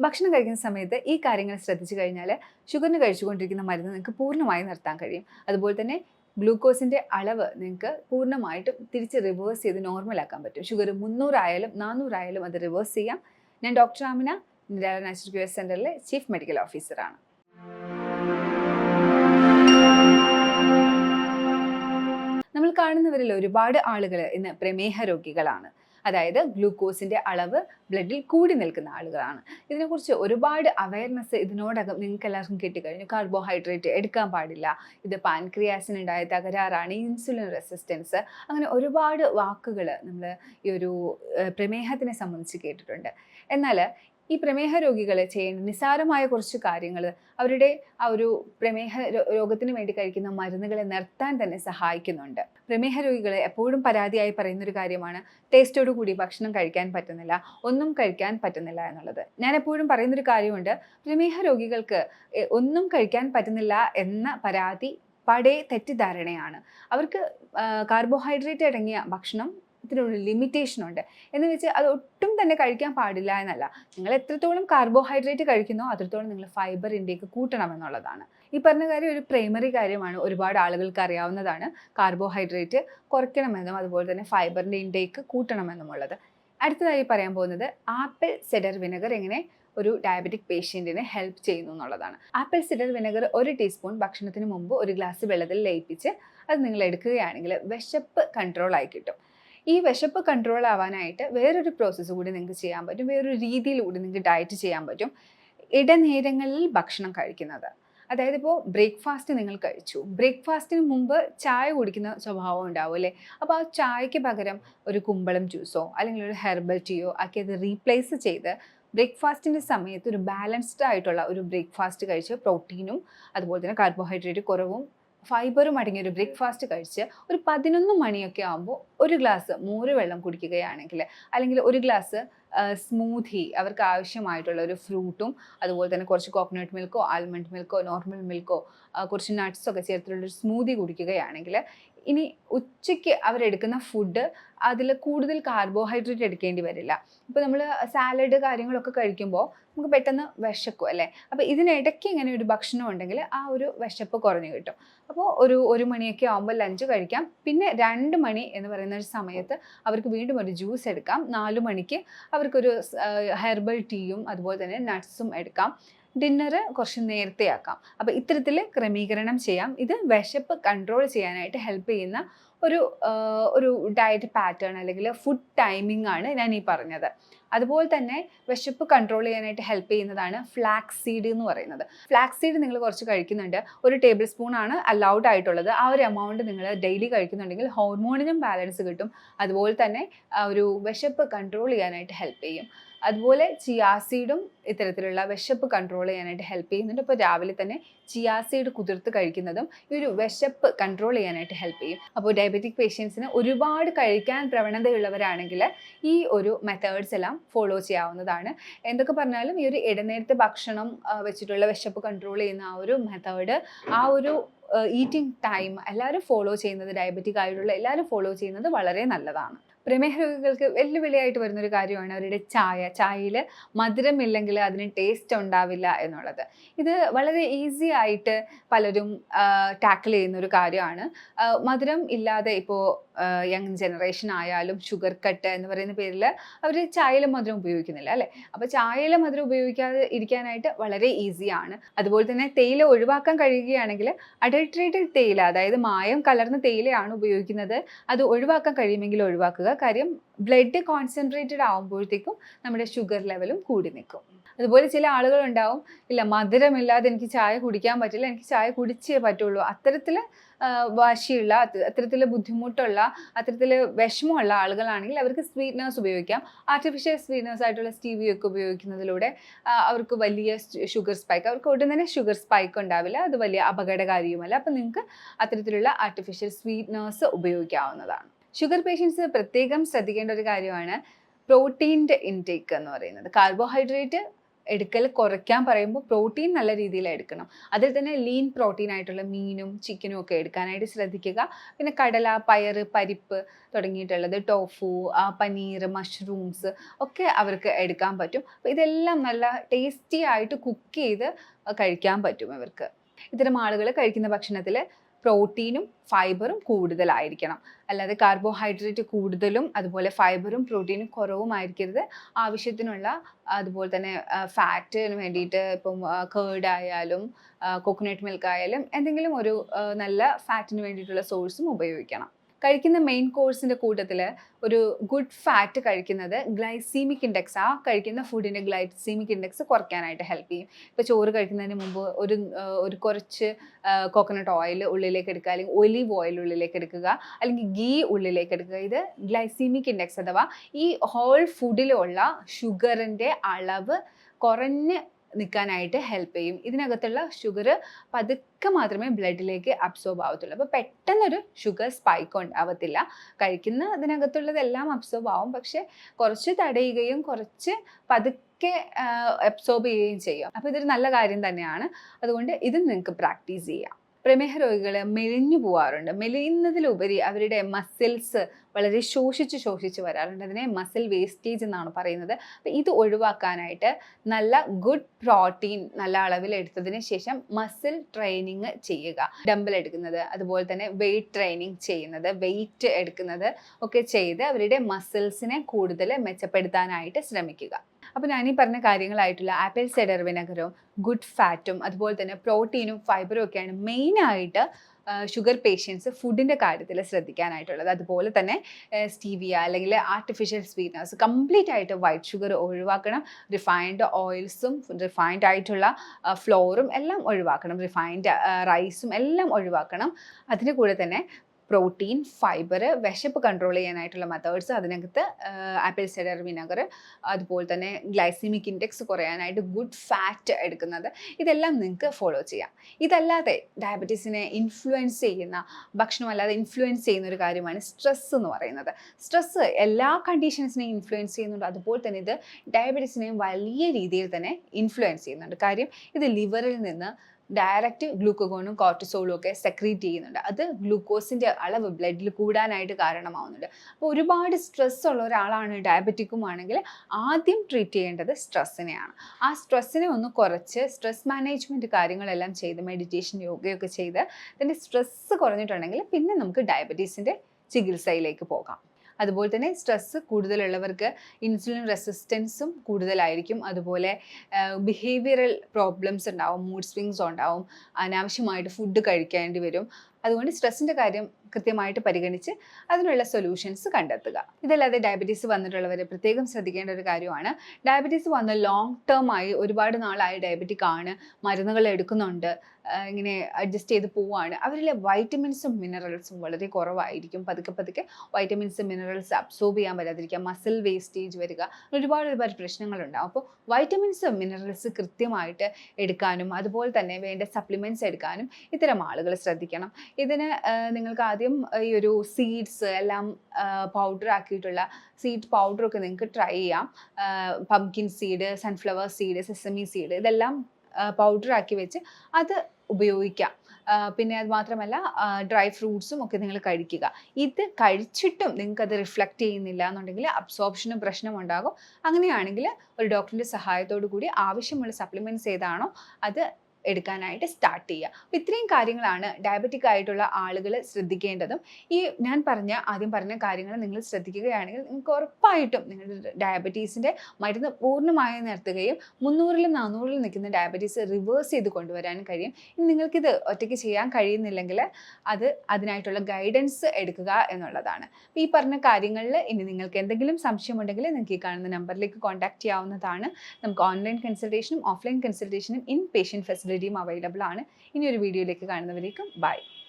ഭക്ഷണം കഴിക്കുന്ന സമയത്ത് ഈ കാര്യങ്ങൾ ശ്രദ്ധിച്ചു കഴിഞ്ഞാൽ ഷുഗറിന് കഴിച്ചുകൊണ്ടിരിക്കുന്ന മരുന്ന് നിങ്ങൾക്ക് പൂർണമായി നിർത്താൻ കഴിയും. അതുപോലെ തന്നെ ഗ്ലൂക്കോസിന്റെ അളവ് നിങ്ങൾക്ക് പൂർണമായിട്ടും തിരിച്ച് റിവേഴ്സ് ചെയ്ത് നോർമലാക്കാൻ പറ്റും. ഷുഗർ മുന്നൂറായാലും നാനൂറായാലും അത് റിവേഴ്സ് ചെയ്യാം. ഞാൻ doctor Amina Nirala natural cure സെന്ററിലെ ചീഫ് മെഡിക്കൽ ഓഫീസറാണ് നമ്മൾ കാണുന്നവരിൽ ഒരുപാട് ആളുകൾ ഇന്ന് പ്രമേഹ രോഗികളാണ്. അതായത് ഗ്ലൂക്കോസിന്റെ അളവ് ബ്ലഡിൽ കൂടി നിൽക്കുന്ന ആളുകളാണ്. ഇതിനെക്കുറിച്ച് ഒരുപാട് അവയർനെസ് ഇതിനോടകം നിങ്ങൾക്ക് എല്ലാവർക്കും കിട്ടിക്കഴിഞ്ഞു. കാർബോഹൈഡ്രേറ്റ് എടുക്കാൻ പാടില്ല. ഇത് പാൻക്രിയാസിനുണ്ടായ തകരാറാണ് ഇൻസുലിൻ റെസിസ്റ്റൻസ് അങ്ങനെ ഒരുപാട് വാക്കുകൾ നമ്മൾ ഈ ഒരു പ്രമേഹത്തിനെ സംബന്ധിച്ച് കേട്ടിട്ടുണ്ട്. എന്നാൽ ഈ പ്രമേഹ രോഗികളെ ചെയ്യേണ്ട നിസ്സാരമായ കുറച്ച് കാര്യങ്ങൾ അവരുടെ ആ ഒരു പ്രമേഹ രോഗത്തിന് വേണ്ടി കഴിക്കുന്ന മരുന്നുകളെ നിർത്താൻ തന്നെ സഹായിക്കുന്നുണ്ട്. പ്രമേഹ രോഗികളെ എപ്പോഴും പരാതിയായി പറയുന്ന ഒരു കാര്യമാണ് ടേസ്റ്റോടു കൂടി ഭക്ഷണം കഴിക്കാൻ പറ്റുന്നില്ല ഒന്നും കഴിക്കാൻ പറ്റുന്നില്ല എന്നുള്ളത്. ഞാൻ എപ്പോഴും പറയുന്നൊരു കാര്യമുണ്ട് പ്രമേഹ രോഗികൾക്ക് ഒന്നും കഴിക്കാൻ പറ്റുന്നില്ല എന്ന പരാതി പടേ തെറ്റിദ്ധാരണയാണ്. അവർക്ക് കാർബോഹൈഡ്രേറ്റ് അടങ്ങിയ ഭക്ഷണം ഇതിനൊരു ലിമിറ്റേഷൻ ഉണ്ട്. എന്ന് വെച്ച് അത് ഒട്ടും തന്നെ കഴിക്കാൻ പാടില്ല എന്നല്ല. നിങ്ങൾ എത്രത്തോളം കാർബോഹൈഡ്രേറ്റ് കഴിക്കുന്നോ അത്രത്തോളം നിങ്ങൾ ഫൈബർ ഇൻടേക്ക് കൂട്ടണം എന്നുള്ളതാണ് ഈ പറഞ്ഞ കാര്യം ഒരു പ്രൈമറി കാര്യമാണ്. ഒരുപാട് ആളുകൾക്ക് അറിയാവുന്നതാണ് കാർബോഹൈഡ്രേറ്റ് കുറയ്ക്കണമെന്നും അതുപോലെ തന്നെ ഫൈബറിന്റെ ഇൻടേക്ക് കൂട്ടണമെന്നുമുള്ളത്. അടുത്തതായി പറയാൻ പോകുന്നത് ആപ്പിൾ സെഡർ വിനെഗർ എങ്ങനെ ഒരു ഡയബറ്റിക് പേഷ്യന്റിനെ ഹെൽപ്പ് ചെയ്യുന്നു എന്നുള്ളതാണ്. ആപ്പിൾ സിഡർ വിനെഗർ ഒരു ടീസ്പൂൺ ഭക്ഷണത്തിന് മുമ്പ് ഒരു ഗ്ലാസ് വെള്ളത്തിൽ ലയിപ്പിച്ച് അത് നിങ്ങൾ എടുക്കുകയാണെങ്കിൽ വിശപ്പ് കൺട്രോൾ ആയി കിട്ടും. ഈ വിശപ്പ് കൺട്രോൾ ആവാനായിട്ട് വേറൊരു പ്രോസസ്സ് കൂടി നിങ്ങൾക്ക് ചെയ്യാൻ പറ്റും. വേറൊരു രീതിയിലൂടെ നിങ്ങൾക്ക് ഡയറ്റ് ചെയ്യാൻ പറ്റും. ഇടനേരങ്ങളിൽ ഭക്ഷണം കഴിക്കുന്നത്. അതായത് ഇപ്പോൾ ബ്രേക്ക്ഫാസ്റ്റ് നിങ്ങൾ കഴിച്ചു. ബ്രേക്ക്ഫാസ്റ്റിന് മുമ്പ് ചായ കുടിക്കുന്ന സ്വഭാവം ഉണ്ടാവും അല്ലേ? അപ്പോൾ ആ ചായക്ക് പകരം ഒരു കുമ്പളം ജ്യൂസോ അല്ലെങ്കിൽ ഒരു ഹെർബൽ ടീയോ ആക്കി അത് റീപ്ലേസ് ചെയ്ത് ബ്രേക്ക്ഫാസ്റ്റിന്റെ സമയത്ത് ഒരു ബാലൻസ്ഡ് ആയിട്ടുള്ള ഒരു ബ്രേക്ക്ഫാസ്റ്റ് കഴിച്ച് പ്രോട്ടീനും അതുപോലെ തന്നെ കാർബോഹൈഡ്രേറ്റ് കുറവും ഫൈബറും അടങ്ങിയ ഒരു ബ്രേക്ക്ഫാസ്റ്റ് കഴിച്ച് ഒരു പതിനൊന്ന് മണിയൊക്കെ ആകുമ്പോൾ ഒരു ഗ്ലാസ് മോര് വെള്ളം കുടിക്കുകയാണെങ്കിൽ അല്ലെങ്കിൽ ഒരു ഗ്ലാസ് സ്മൂതി അവർക്ക് ആവശ്യമായിട്ടുള്ള ഒരു ഫ്രൂട്ടും അതുപോലെ തന്നെ കുറച്ച് കോക്കനട്ട് മിൽക്കോ ആൽമണ്ട് മിൽക്കോ നോർമൽ മിൽക്കോ കുറച്ച് നട്ട്സോ ഒക്കെ ചേർത്തിട്ടുള്ള ഒരു സ്മൂതി കുടിക്കുകയാണെങ്കിൽ ഇനി ഉച്ചയ്ക്ക് അവരെടുക്കുന്ന ഫുഡ് അതിൽ കൂടുതൽ കാർബോഹൈഡ്രേറ്റ് എടുക്കേണ്ടി വരില്ല. ഇപ്പോൾ നമ്മൾ സാലഡ് കാര്യങ്ങളൊക്കെ കഴിക്കുമ്പോൾ നമുക്ക് പെട്ടെന്ന് വിശക്കും അല്ലേ? അപ്പോൾ ഇതിനിടയ്ക്ക് ഇങ്ങനെ ഒരു ഭക്ഷണം ഉണ്ടെങ്കിൽ ആ ഒരു വിശപ്പ് കുറഞ്ഞു കിട്ടും. അപ്പോൾ ഒരു ഒരു മണിയൊക്കെ ആകുമ്പോൾ ലഞ്ച് കഴിക്കാം. പിന്നെ രണ്ട് മണി എന്ന് പറയുന്ന ഒരു സമയത്ത് അവർക്ക് വീണ്ടും ഒരു ജ്യൂസ് എടുക്കാം. നാല് മണിക്ക് അവർക്കൊരു ഹെർബൽ ടീയും അതുപോലെ തന്നെ നട്ട്സും എടുക്കാം. ഡിന്നർ കുറച്ച് നേരത്തെ ആക്കാം അപ്പോൾ ഇത്തരത്തിൽ ക്രമീകരണം ചെയ്യാം. ഇത് വിശപ്പ് കൺട്രോൾ ചെയ്യാനായിട്ട് ഹെൽപ്പ് ചെയ്യുന്ന ഒരു ഒരു ഡയറ്റ് പാറ്റേൺ അല്ലെങ്കിൽ ഫുഡ് ടൈമിംഗ് ആണ് ഞാൻ ഈ പറഞ്ഞത്. അതുപോലെ തന്നെ വിശപ്പ് കൺട്രോൾ ചെയ്യാനായിട്ട് ഹെൽപ്പ് ചെയ്യുന്നതാണ് ഫ്ലാക്സ് സീഡ് എന്ന് പറയുന്നത്. ഫ്ലാക്സ് സീഡ് നിങ്ങൾ കുറച്ച് കഴിക്കുന്നുണ്ട്. ഒരു ടേബിൾ സ്പൂൺ ആണ് അലൗഡ് ആയിട്ടുള്ളത്. ആ ഒരു എമൗണ്ട് നിങ്ങൾ ഡെയിലി കഴിക്കുന്നുണ്ടെങ്കിൽ ഹോർമോണിനും ബാലൻസ് കിട്ടും. അതുപോലെ തന്നെ ഒരു വിശപ്പ് കൺട്രോൾ ചെയ്യാനായിട്ട് ഹെൽപ്പ് ചെയ്യും. അതുപോലെ ചിയാസീഡും ഇത്തരത്തിലുള്ള വിശപ്പ് കൺട്രോൾ ചെയ്യാനായിട്ട് ഹെൽപ്പ് ചെയ്യുന്നുണ്ട്. അപ്പോൾ രാവിലെ തന്നെ ചിയാസീഡ് കുതിർത്ത് കഴിക്കുന്നതും ഈ ഒരു വിശപ്പ് കൺട്രോൾ ചെയ്യാനായിട്ട് ഹെൽപ്പ് ചെയ്യും. അപ്പോൾ ഡയബറ്റിക് പേഷ്യൻസിന് ഒരുപാട് കഴിക്കാൻ പ്രവണതയുള്ളവരാണെങ്കിൽ ഈ ഒരു മെത്തേഡ്സ് എല്ലാം ഫോളോ ചെയ്യാവുന്നതാണ്. എന്തൊക്കെ പറഞ്ഞാലും ഈ ഒരു ഇടനേരത്തെ ഭക്ഷണം വെച്ചിട്ടുള്ള വിശപ്പ് കൺട്രോൾ ചെയ്യുന്ന ആ ഒരു മെത്തേഡ് ആ ഒരു ഈറ്റിംഗ് ടൈം എല്ലാവരും ഫോളോ ചെയ്യുന്നത് ഡയബറ്റിക് ആയിട്ടുള്ള എല്ലാവരും ഫോളോ ചെയ്യുന്നത് വളരെ നല്ലതാണ്. പ്രമേഹ രോഗികൾക്ക് വെല്ലുവിളിയായിട്ട് വരുന്നൊരു കാര്യമാണ് അവരുടെ ചായ. ചായയിൽ മധുരമില്ലെങ്കിൽ അതിന് ടേസ്റ്റ് ഉണ്ടാവില്ല എന്നുള്ളത്. ഇത് വളരെ ഈസി ആയിട്ട് പലരും ടാക്കിൾ ചെയ്യുന്ന ഒരു കാര്യമാണ്. മധുരം ഇല്ലാതെ ഇപ്പോൾ യങ് ജനറേഷൻ ആയാലും ഷുഗർ കട്ട് എന്ന് പറയുന്ന പേരിൽ അവർ ചായയിൽ മധുരം ഉപയോഗിക്കുന്നില്ല അല്ലേ? അപ്പോൾ ചായയിൽ മധുരം ഉപയോഗിക്കാതെ ഇരിക്കാനായിട്ട് വളരെ ഈസിയാണ് അതുപോലെ തന്നെ തേയില ഒഴിവാക്കാൻ കഴിയുകയാണെങ്കിൽ അഡൾട്രേറ്റഡ് തേയില അതായത് മായം കലർന്ന തേയിലയാണ് ഉപയോഗിക്കുന്നത്. അത് ഒഴിവാക്കാൻ കഴിയുമെങ്കിൽ ഒഴിവാക്കുക. കാര്യം ബ്ലഡ് കോൺസെൻട്രേറ്റഡ് ആകുമ്പോഴത്തേക്കും നമ്മുടെ ഷുഗർ ലെവലും കൂടി നിൽക്കും. അതുപോലെ ചില ആളുകളുണ്ടാവും ഇല്ല മധുരമില്ലാതെ എനിക്ക് ചായ കുടിക്കാൻ പറ്റില്ല എനിക്ക് ചായ കുടിച്ചേ പറ്റുള്ളൂ. അത്തരത്തിൽ വാശിയുള്ള അത്തരത്തിൽ ബുദ്ധിമുട്ടുള്ള അത്തരത്തിൽ വിഷമമുള്ള ആളുകളാണെങ്കിൽ അവർക്ക് സ്വീറ്റ്നേഴ്സ് ഉപയോഗിക്കാം. ആർട്ടിഫിഷ്യൽ സ്വീറ്റ്നേഴ്സ് ആയിട്ടുള്ള സ്റ്റീവിയൊക്കെ ഉപയോഗിക്കുന്നതിലൂടെ അവർക്ക് വലിയ ഷുഗർ സ്പൈക്ക് അവർക്ക് ഒട്ടും തന്നെ ഷുഗർ സ്പൈക്ക് ഉണ്ടാവില്ല. അത് വലിയ അപകടകാരിയുമല്ല. അപ്പം നിങ്ങൾക്ക് അത്തരത്തിലുള്ള ആർട്ടിഫിഷ്യൽ സ്വീറ്റ്നേഴ്സ് ഉപയോഗിക്കാവുന്നതാണ്. ഷുഗർ പേഷ്യൻസ് പ്രത്യേകം ശ്രദ്ധിക്കേണ്ട ഒരു കാര്യമാണ് പ്രോട്ടീന്റെ ഇൻടേക്ക് എന്ന് പറയുന്നത്. കാർബോഹൈഡ്രേറ്റ് എടുക്കൽ കുറയ്ക്കാൻ പറയുമ്പോൾ പ്രോട്ടീൻ നല്ല രീതിയിൽ എടുക്കണം. അതിൽ തന്നെ ലീൻ പ്രോട്ടീൻ ആയിട്ടുള്ള മീനും ചിക്കനും ഒക്കെ എടുക്കാനായിട്ട് ശ്രദ്ധിക്കുക. പിന്നെ കടല പയർ പരിപ്പ് തുടങ്ങിയിട്ടുള്ളത് ടോഫു പനീർ മഷ്റൂംസ് ഒക്കെ അവർക്ക് എടുക്കാൻ പറ്റും. അപ്പോൾ ഇതെല്ലാം നല്ല ടേസ്റ്റി ആയിട്ട് കുക്ക് ചെയ്ത് കഴിക്കാൻ പറ്റും ഇവർക്ക്. ഇത്തരം ആളുകൾ കഴിക്കുന്ന ഭക്ഷണത്തിൽ പ്രോട്ടീനും ഫൈബറും കൂടുതലായിരിക്കണം. അല്ലാതെ കാർബോഹൈഡ്രേറ്റ് കൂടുതലും അതുപോലെ ഫൈബറും പ്രോട്ടീനും കുറവുമായിരിക്കരുത്. ആവശ്യത്തിനുള്ള അതുപോലെ തന്നെ ഫാറ്റിന് വേണ്ടിയിട്ട് ഇപ്പം കേർഡ് ആയാലും കോക്കനട്ട് മിൽക്ക് ആയാലും എന്തെങ്കിലും ഒരു നല്ല ഫാറ്റിന് വേണ്ടിയിട്ടുള്ള സോഴ്സും ഉപയോഗിക്കണം. കഴിക്കുന്ന മെയിൻ കോഴ്സിന്റെ കൂട്ടത്തിൽ ഒരു ഗുഡ് ഫാറ്റ് കഴിക്കുന്നത് ഗ്ലൈസീമിക് ഇൻഡെക്സ് ആ കഴിക്കുന്ന ഫുഡിന്റെ ഗ്ലൈസീമിക് ഇൻഡെക്സ് കുറയ്ക്കാനായിട്ട് ഹെൽപ്പ് ചെയ്യും. ഇപ്പോൾ ചോറ് കഴിക്കുന്നതിന് മുമ്പ് ഒരു ഒരു കുറച്ച് കോക്കനട്ട് ഓയിൽ ഉള്ളിലേക്ക് എടുക്കുക അല്ലെങ്കിൽ ഒലിവ് ഓയിൽ ഉള്ളിലേക്ക് എടുക്കുക അല്ലെങ്കിൽ ഗീ ഉള്ളിലേക്ക് എടുക്കുക. ഇത് ഗ്ലൈസീമിക് ഇൻഡെക്സ് അഥവാ ഈ ഹോൾ ഫുഡിലുള്ള ഷുഗറിന്റെ അളവ് കുറഞ്ഞ് നിൽക്കാനായിട്ട് ഹെൽപ്പ് ചെയ്യും. ഇതിനകത്തുള്ള ഷുഗർ പതുക്കെ മാത്രമേ ബ്ലഡിലേക്ക് അബ്സോർബ് ആവത്തുള്ളൂ. അപ്പോൾ പെട്ടെന്നൊരു ഷുഗർ സ്പൈക്ക് ഉണ്ടാവത്തില്ല. കഴിക്കുന്ന അതിനകത്തുള്ളതെല്ലാം അബ്സോർബ് ആവും. പക്ഷെ കുറച്ച് തടയുകയും കുറച്ച് പതുക്കെ അബ്സോർബ് ചെയ്യുകയും ചെയ്യും. അപ്പോൾ ഇതൊരു നല്ല കാര്യം തന്നെയാണ്. അതുകൊണ്ട് ഇത് നിങ്ങൾക്ക് പ്രാക്ടീസ് ചെയ്യാം. പ്രമേഹ രോഗികൾ മെലിഞ്ഞു പോവാറുണ്ട്. മെലിയുന്നതിലുപരി അവരുടെ മസിൽസ് വളരെ ശോഷിച്ച് ശോഷിച്ച് വരാറുണ്ട്. അതിനെ മസിൽ വേസ്റ്റേജ് എന്നാണ് പറയുന്നത്. അപ്പം ഇത് ഒഴിവാക്കാനായിട്ട് നല്ല ഗുഡ് പ്രോട്ടീൻ നല്ല അളവിൽ എടുത്തതിന് ശേഷം മസിൽ ട്രെയിനിങ് ചെയ്യുക. ഡമ്പൽ എടുക്കുന്നത് അതുപോലെ തന്നെ വെയിറ്റ് ട്രെയിനിങ് ചെയ്യുന്നത് വെയിറ്റ് എടുക്കുന്നത് ഒക്കെ ചെയ്ത് അവരുടെ മസിൽസിനെ കൂടുതൽ മെച്ചപ്പെടുത്താനായിട്ട് ശ്രമിക്കുക. അപ്പോൾ ഞാൻ ഞാനീ പറഞ്ഞ കാര്യങ്ങളായിട്ടുള്ള ആപ്പിൾ സെഡർ വിനഗറും ഗുഡ് ഫാറ്റും അതുപോലെ തന്നെ പ്രോട്ടീനും ഫൈബറും ഒക്കെയാണ് മെയിനായിട്ട് ഷുഗർ പേഷ്യൻസ് ഫുഡിന്റെ കാര്യത്തിൽ ശ്രദ്ധിക്കാനായിട്ടുള്ളത്. അതുപോലെ തന്നെ സ്റ്റീവിയ അല്ലെങ്കിൽ ആർട്ടിഫിഷ്യൽ സ്വീറ്റ്നസ് കംപ്ലീറ്റ് ആയിട്ട് വൈറ്റ് ഷുഗർ ഒഴിവാക്കണം. റിഫൈൻഡ് ഓയിൽസും റിഫൈൻഡ് ആയിട്ടുള്ള ഫ്ലോറും എല്ലാം ഒഴിവാക്കണം. റിഫൈൻഡ് റൈസും എല്ലാം ഒഴിവാക്കണം. അതിന്റെ കൂടെ തന്നെ പ്രോട്ടീൻ ഫൈബർ വിശപ്പ് കൺട്രോൾ ചെയ്യാനായിട്ടുള്ള മെത്തേഡ്സ് അതിനകത്ത് ആപ്പിൾ സെഡർ വിനഗർ അതുപോലെ തന്നെ ഗ്ലൈസിമിക് ഇൻഡെക്സ് കുറയാനായിട്ട് ഗുഡ് ഫാറ്റ് എടുക്കുന്നത്. ഇതെല്ലാം നിങ്ങൾക്ക് ഫോളോ ചെയ്യാം. ഇതല്ലാതെ ഡയബറ്റീസിനെ ഇൻഫ്ലുവൻസ് ചെയ്യുന്ന ഭക്ഷണം അല്ലാതെ ഇൻഫ്ലുവൻസ് ചെയ്യുന്ന ഒരു കാര്യമാണ് സ്ട്രെസ് എന്ന് പറയുന്നത്. സ്ട്രെസ്സ് എല്ലാ കണ്ടീഷൻസിനെയും ഇൻഫ്ലുവൻസ് ചെയ്യുന്നുണ്ട്. അതുപോലെ തന്നെ ഇത് ഡയബറ്റീസിനെയും വലിയ രീതിയിൽ തന്നെ ഇൻഫ്ലുവൻസ് ചെയ്യുന്നുണ്ട്. കാര്യം ഇത് ലിവറിൽ നിന്ന് ഡയറക്റ്റ് ഗ്ലൂക്കോഗോണും കോർട്ടിസോളും ഒക്കെ സെക്രീറ്റ് ചെയ്യുന്നുണ്ട്. അത് ഗ്ലൂക്കോസിന്റെ അളവ് ബ്ലഡിൽ കൂടാനായിട്ട് കാരണമാവുന്നുണ്ട്. അപ്പോൾ ഒരുപാട് സ്ട്രെസ് ഉള്ള ഒരാളാണ് ഡയബറ്റിക്കും ആണെങ്കിൽ ആദ്യം ട്രീറ്റ് ചെയ്യേണ്ടത് സ്ട്രെസ്സിനെയാണ് ആ സ്ട്രെസ്സിനെ ഒന്ന് കുറച്ച് സ്ട്രെസ് മാനേജ്മെന്റ് കാര്യങ്ങളെല്ലാം ചെയ്ത് മെഡിറ്റേഷൻ യോഗയൊക്കെ ചെയ്ത് അതിന്റെ സ്ട്രെസ്സ് കുറഞ്ഞിട്ടുണ്ടെങ്കിൽ പിന്നെ നമുക്ക് ഡയബറ്റീസിന്റെ ചികിത്സയിലേക്ക് പോകാം. അതുപോലെ തന്നെ സ്ട്രെസ്സ് കൂടുതലുള്ളവർക്ക് ഇൻസുലിൻ റെസിസ്റ്റൻസും കൂടുതലായിരിക്കും. അതുപോലെ ബിഹേവിയറൽ പ്രോബ്ലംസ് ഉണ്ടാവും മൂഡ് സ്വിങ്സ് ഉണ്ടാവും അനാവശ്യമായിട്ട് ഫുഡ് കഴിക്കേണ്ടി വരും. അതുകൊണ്ട് സ്ട്രെസ്സിന്റെ കാര്യം കൃത്യമായിട്ട് പരിഗണിച്ച് അതിനുള്ള സൊല്യൂഷൻസ് കണ്ടെത്തുക. ഇതല്ലാതെ ഡയബറ്റീസ് വന്നിട്ടുള്ളവരെ പ്രത്യേകം ശ്രദ്ധിക്കേണ്ട ഒരു കാര്യമാണ്. ഡയബറ്റീസ് വന്ന് ലോങ് ടേം ആയി ഒരുപാട് നാളായി ഡയബറ്റിക് ആണ്. മരുന്നുകൾ എടുക്കുന്നുണ്ട്. ഇങ്ങനെ അഡ്ജസ്റ്റ് ചെയ്ത് പോവുകയാണ് അവരിലെ വൈറ്റമിൻസും മിനറൽസും വളരെ കുറവായിരിക്കും. പതുക്കെ പതുക്കെ വൈറ്റമിൻസ് മിനറൽസ് അബ്സോർബ് ചെയ്യാൻ പറ്റാതിരിക്കുക. മസിൽ വേസ്റ്റേജ് വരിക. ഒരുപാട് ഒരുപാട് പ്രശ്നങ്ങളുണ്ടാകും അപ്പോൾ വൈറ്റമിൻസ് മിനറൽസ് കൃത്യമായിട്ട് എടുക്കാനും അതുപോലെ തന്നെ വേണ്ട സപ്ലിമെന്റ്സ് എടുക്കാനും ഇത്തരം ആളുകൾ ശ്രദ്ധിക്കണം. ഇതിന് നിങ്ങൾക്ക് ആദ്യം ഈ ഒരു സീഡ്സ് എല്ലാം പൗഡർ ആക്കിയിട്ടുള്ള സീഡ് പൗഡറൊക്കെ നിങ്ങൾക്ക് ട്രൈ ചെയ്യാം. Pumpkin seed sunflower seed sesame seed ഇതെല്ലാം പൗഡർ ആക്കി വെച്ച് അത് ഉപയോഗിക്കാം. പിന്നെ അത് മാത്രമല്ല ഡ്രൈ ഫ്രൂട്ട്സും ഒക്കെ നിങ്ങൾ കഴിക്കുക. ഇത് കഴിച്ചിട്ടും നിങ്ങൾക്ക് അത് റിഫ്ലക്റ്റ് ചെയ്യുന്നില്ല എന്നുണ്ടെങ്കിൽ അബ്സോർപ്ഷനും പ്രശ്നമുണ്ടാകും അങ്ങനെയാണെങ്കിൽ ഒരു ഡോക്ടറിന്റെ സഹായത്തോടു കൂടി ആവശ്യമുള്ള സപ്ലിമെന്റ്സ് ഏതാണോ അത് എടുക്കാനായിട്ട് സ്റ്റാർട്ട് ചെയ്യുക. അപ്പോൾ ഇത്രയും കാര്യങ്ങളാണ് ഡയബറ്റിക് ആയിട്ടുള്ള ആളുകൾ ശ്രദ്ധിക്കേണ്ടതും. ഈ ഞാൻ പറഞ്ഞ ആദ്യം പറഞ്ഞ കാര്യങ്ങൾ നിങ്ങൾ ശ്രദ്ധിക്കുകയാണെങ്കിൽ നിങ്ങൾക്ക് ഉറപ്പായിട്ടും നിങ്ങളുടെ ഡയബറ്റീസിന്റെ മരുന്ന് പൂർണമായി നിർത്തുകയും മുന്നൂറിലും നാനൂറിലും നിൽക്കുന്ന ഡയബറ്റീസ് റിവേഴ്സ് ചെയ്ത് കൊണ്ടുവരാനും കഴിയും. ഇനി നിങ്ങൾക്കിത് ഒറ്റയ്ക്ക് ചെയ്യാൻ കഴിയുന്നില്ലെങ്കിൽ അത് അതിനായിട്ടുള്ള ഗൈഡൻസ് എടുക്കുക എന്നുള്ളതാണ്. അപ്പോൾ ഈ പറഞ്ഞ കാര്യങ്ങളിൽ ഇനി നിങ്ങൾക്ക് എന്തെങ്കിലും സംശയമുണ്ടെങ്കിൽ നിങ്ങൾക്ക് ഈ കാണുന്ന നമ്പറിലേക്ക് കോൺടാക്ട് ചെയ്യാവുന്നതാണ്. നമുക്ക് ഓൺലൈൻ കൺസൾട്ടേഷനും ഓഫ്ലൈൻ കൺസൾട്ടേഷനും ഇൻ പേഷ്യൻ ഫെസിലിറ്റി ഫെസിലിറ്റിയും അവൈലബിൾ ആണ്. ഇനി ഒരു വീഡിയോയിലേക്ക് കാണുന്നവരേക്കും ബൈ